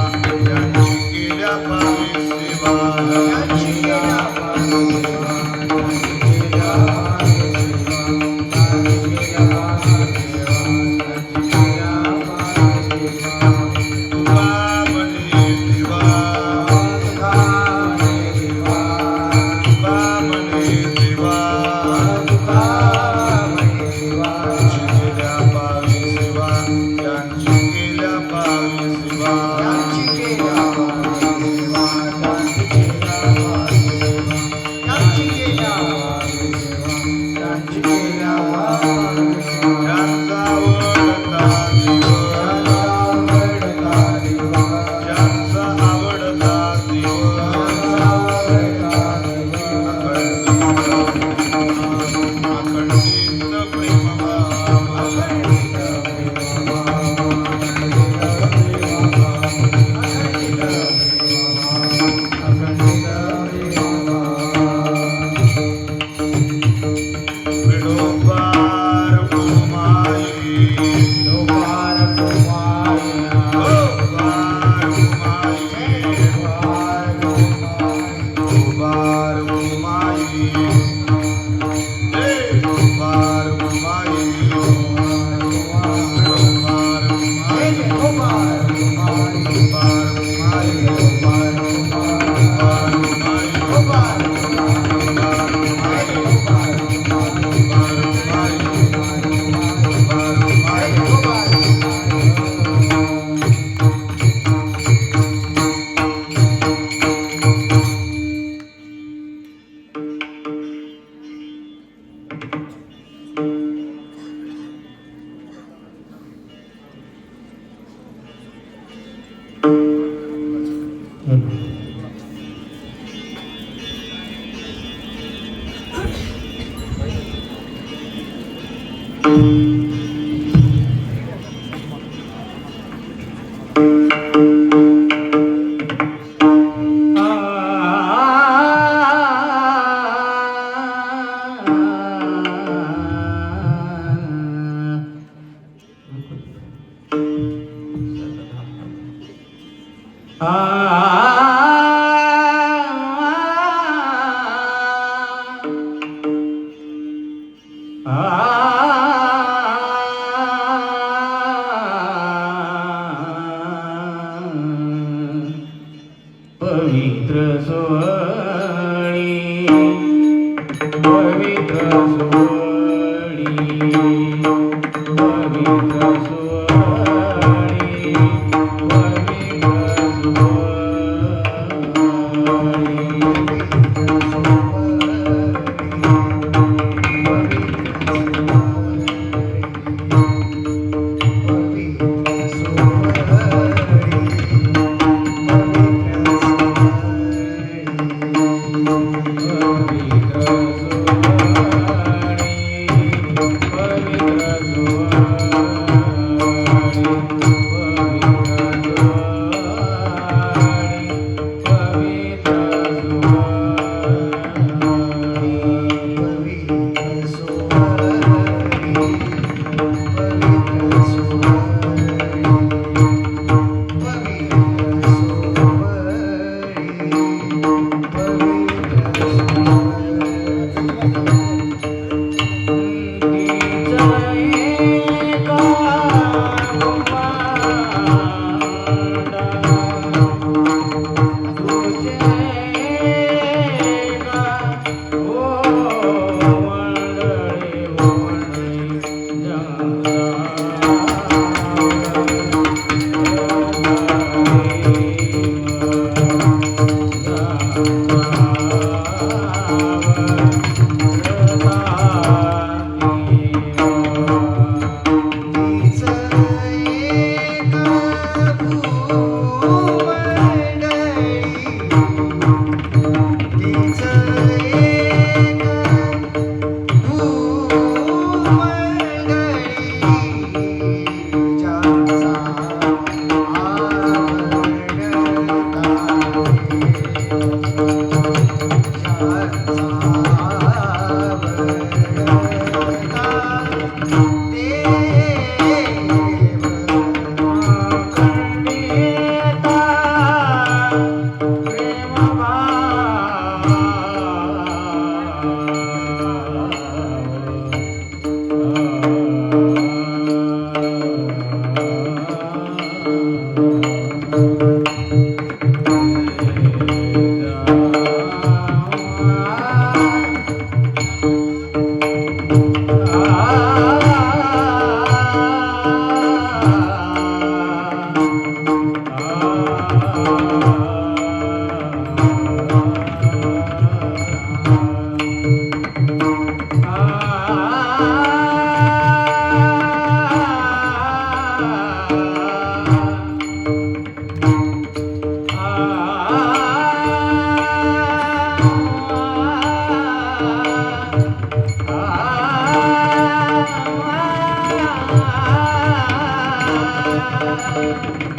सेवा त्यांची Música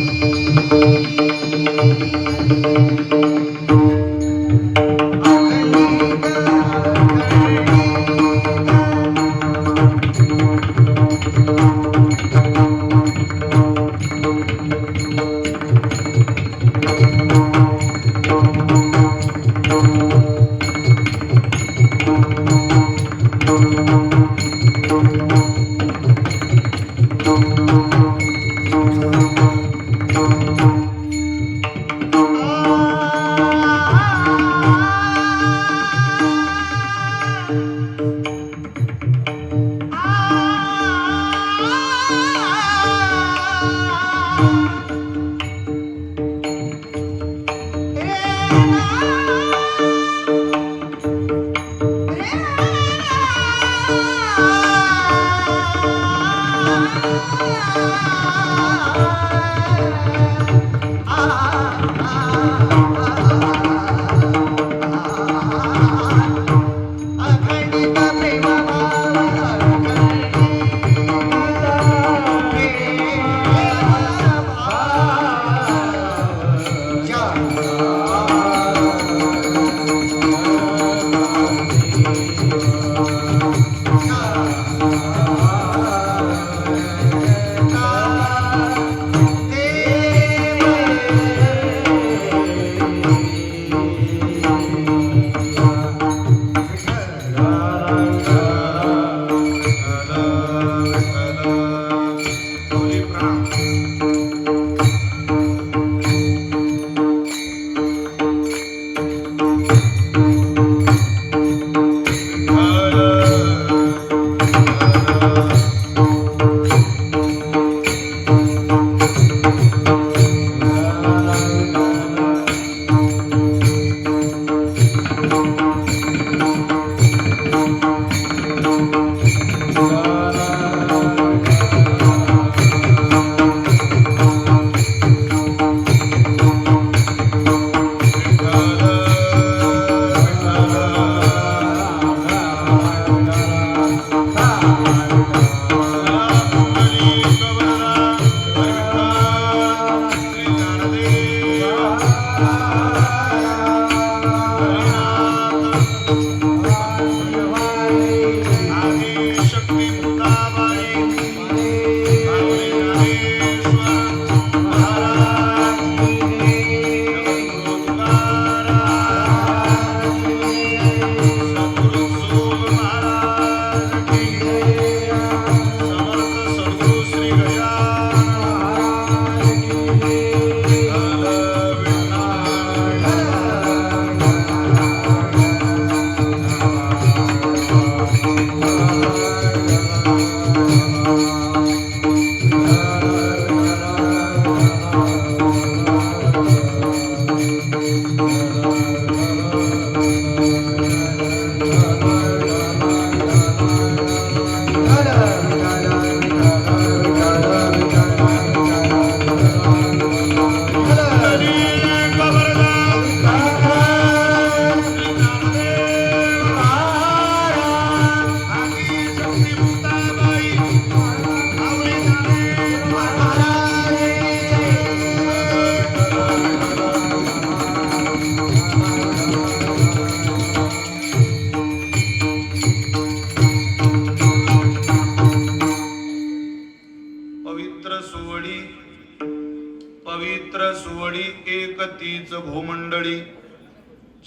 Música अखंडित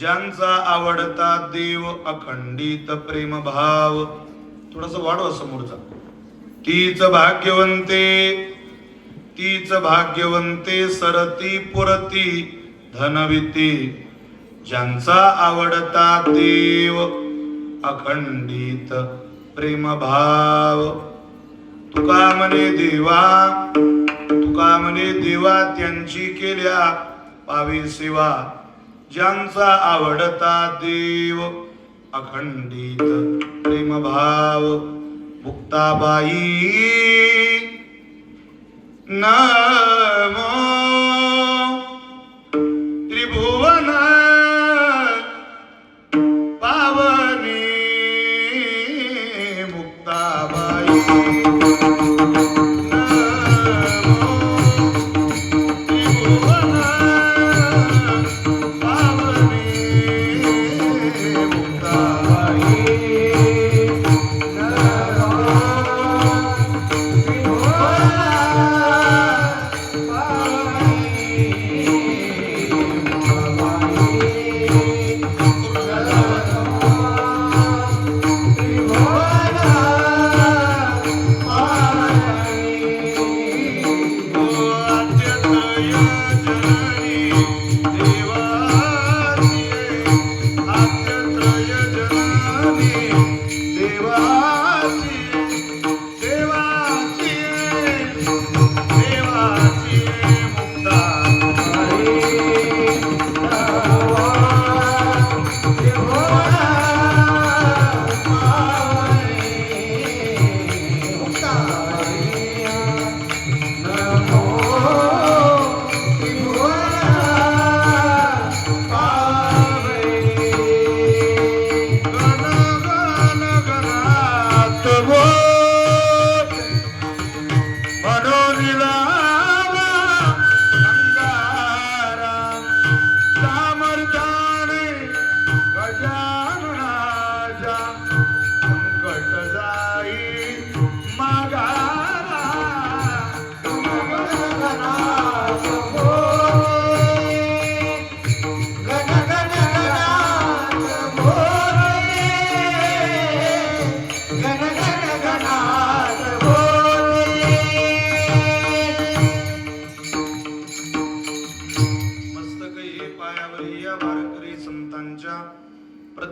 ज्यांचा आवडता देव अखंडित प्रेम भाव. थोडस वाढवा समोरचा. तीच भाग्यवंते तीच भाग्यवंते सरती पुरती धनविती. ज्यांचा आवडता देव अखंडित प्रेम भाव. तुका म्हणे देवा तुका म्हणे देवा त्यांची केल्या पावी सेवा. ज्यांचा आवडता देव अखंडित प्रेम भाव मुक्ताबाई. नमो त्रिभुवन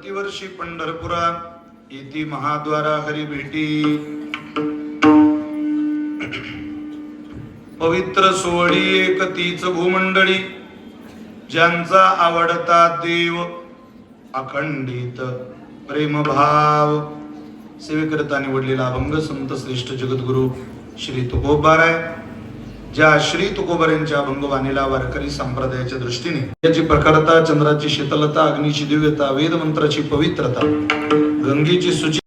प्रतिवर्षी पंढरपुरा येती महाद्वारा हरी भेटी. पवित्र सोहळी एक तीच भूमंडळी ज्यांचा आवडता देव अखंडित प्रेमभाव. सेवेकरता निवडलेला अभंग संत श्रेष्ठ जगद्गुरु श्री तुकोबाराय. ज्या श्री तुकोबर यांच्या वारकरी संप्रदायाच्या दृष्टीने याची प्रखरता चंद्राची शीतलता अग्नीची दिव्यता वेद मंत्राची पवित्रता गंगेची सुची